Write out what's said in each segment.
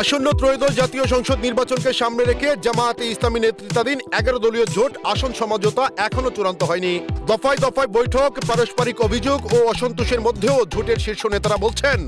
আসন্ন ত্রয়োদশ জাতীয় সংসদ নির্বাচনকে সামনে রেখে জামায়াতে ইসলামী নেতৃত্বাধীন এগারো দলীয় জোট আসন সমঝোতা এখনও চূড়ান্ত হয়নি। দফায় দফায় বৈঠক, পারস্পরিক অভিযোগ ও অসন্তোষের মধ্যেও জোটের শীর্ষ নেতারা বলছেন,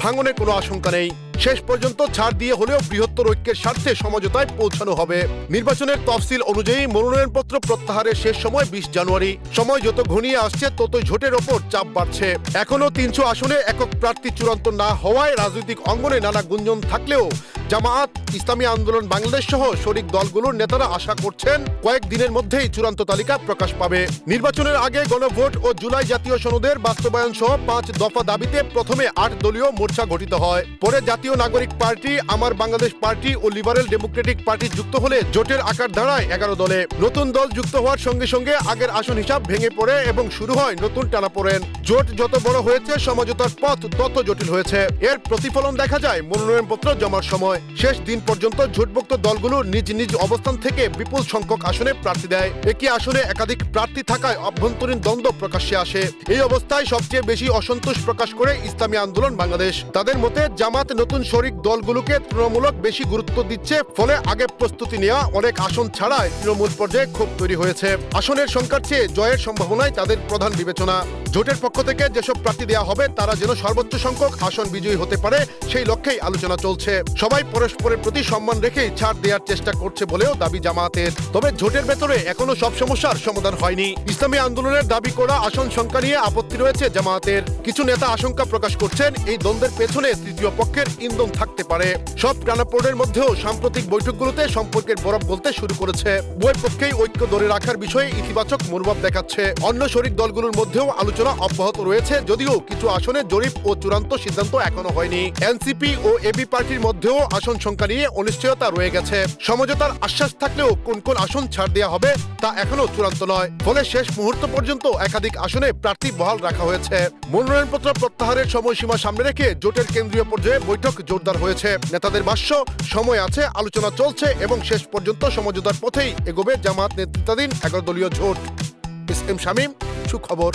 ভাঙনের কোনো আশঙ্কা নেই। শেষ পর্যন্ত ছাড় দিয়ে হলেও বৃহত্তর ঐক্যের স্বার্থে সমঝোতায় পৌঁছানো হবে। নির্বাচনের তফসিল অনুযায়ী মনোনয়নপত্র প্রত্যাহারের শেষ সময় বিশ জানুয়ারি। সময় যত ঘনিয়ে আসছে, ততই ঝোটের ওপর চাপ বাড়ছে। এখনও তিনশো আসনে একক প্রার্থী চূড়ান্ত না হওয়ায় রাজনৈতিক অঙ্গনে নানা গুঞ্জন থাকলেও জামায়াত, ইসলামী আন্দোলন, বাংলাদেশ সহ শরিক দলগুলোর নেতারা আশা করছেন কয়েক দিনের মধ্যেই চূড়ান্ত তালিকা প্রকাশ পাবে। নির্বাচনের আগে গণভোট ও জুলাই জাতীয় সনদের বাস্তবায়ন সহ পাঁচ দফা দাবিতে প্রথমে আট দলীয় মোর্চা গঠিত হয়। পরে জাতীয় নাগরিক পার্টি, আমার বাংলাদেশ পার্টি ও লিবারেল ডেমোক্রেটিক পার্টি যুক্ত হলে জোটের আকার দাঁড়ায় এগারো দলে। নতুন দল যুক্ত হওয়ার সঙ্গে সঙ্গে আগের আসন হিসাব ভেঙে পড়ে এবং শুরু হয় নতুন টানাপোড়েন। জোট যত বড় হয়েছে, সমঝোতার পথ তত জটিল হয়েছে। এর প্রতিফলন দেখা যায় মনোনয়নপত্র জমার সময়। শেষ দিন পর্যন্ত জোটভুক্ত দলগুলো নিজ নিজ অবস্থান থেকে বিপুল সংখ্যক আসনে প্রার্থী দেয়। একই আসনে একাধিক প্রার্থী থাকায় অভ্যন্তরীণ দ্বন্দ্ব প্রকাশ্যে আসে। এই অবস্থায় সবচেয়ে বেশি অসন্তোষ প্রকাশ করে ইসলামী আন্দোলন বাংলাদেশ। তাদের মতে, জামাত নতুন শরিক দলগুলোকে তুলনামূলক বেশি গুরুত্ব দিচ্ছে, ফলে আগে প্রস্তুতি নেওয়া অনেক আসন ছাড়াই তৃণমূল পর্যায়ে ক্ষোভ তৈরি হয়েছে। আসনের সংখ্যার চেয়ে জয়ের সম্ভাবনাই তাদের প্রধান বিবেচনা। জোটের পক্ষ থেকে যেসব প্রার্থী দেওয়া হবে, তারা যেন সর্বোচ্চ সংখ্যক আসন বিজয়ী হতে পারে, সেই লক্ষ্যেই আলোচনা চলছে। সবাই পরস্পরের প্রতি সম্মান রেখেই ছাড় দেওয়ার চেষ্টা করছে বলেও দাবি জামায়াতের। তবে জোটের ভেতরে এখনও সব সমস্যার সমাধান হয়নি। ইসলামী আন্দোলনের দাবি করা আসন সংখ্যা নিয়ে আপত্তি রয়েছে জামায়াতের। কিছু নেতা আশঙ্কা প্রকাশ করছেন, এই দ্বন্দ্বের পেছনে তৃতীয় পক্ষের ইন্ধন থাকতে পারে। সব টানাপোড়ের মধ্যেও সাম্প্রতিক বৈঠকগুলোতে সম্পর্কের বরফ বলতে শুরু করেছে। উভয় পক্ষেই ঐক্য ধরে রাখার বিষয়ে ইতিবাচক মনোভাব দেখাচ্ছে। অন্য শরিক দলগুলোর মধ্যেও আলোচনা অব্যাহত রয়েছে, যদিও কিছু আসনে জরিপ ও চূড়ান্ত সিদ্ধান্ত এখনও হয়নি। এনসিপি ও এবি পার্টির মধ্যেও আসন সংখ্যা নিয়ে অনিশ্চয়তা রয়ে গেছে। সমঝোতার আশ্বাস থাকলেও কোন কোন আসন ছাড় দেওয়া হবে তা এখনও চূড়ান্ত নয়। ফলে শেষ মুহূর্ত পর্যন্ত একাধিক আসনে প্রার্থী বহাল রাখা হয়েছে। মনোনয়নপত্র প্রত্যাহারের সময়সীমা সামনে রেখে জোটের কেন্দ্রীয় পর্যায়ে বৈঠক জোরদার হয়েছে। নেতাদের ভাষ্য, সময় আছে, আলোচনা চলছে এবং শেষ পর্যন্ত সমঝোতার পথেই এগোবে জামাত নেতৃত্বাধীন এগারো দলীয় জোট। এস এম শামীম, সুখবর।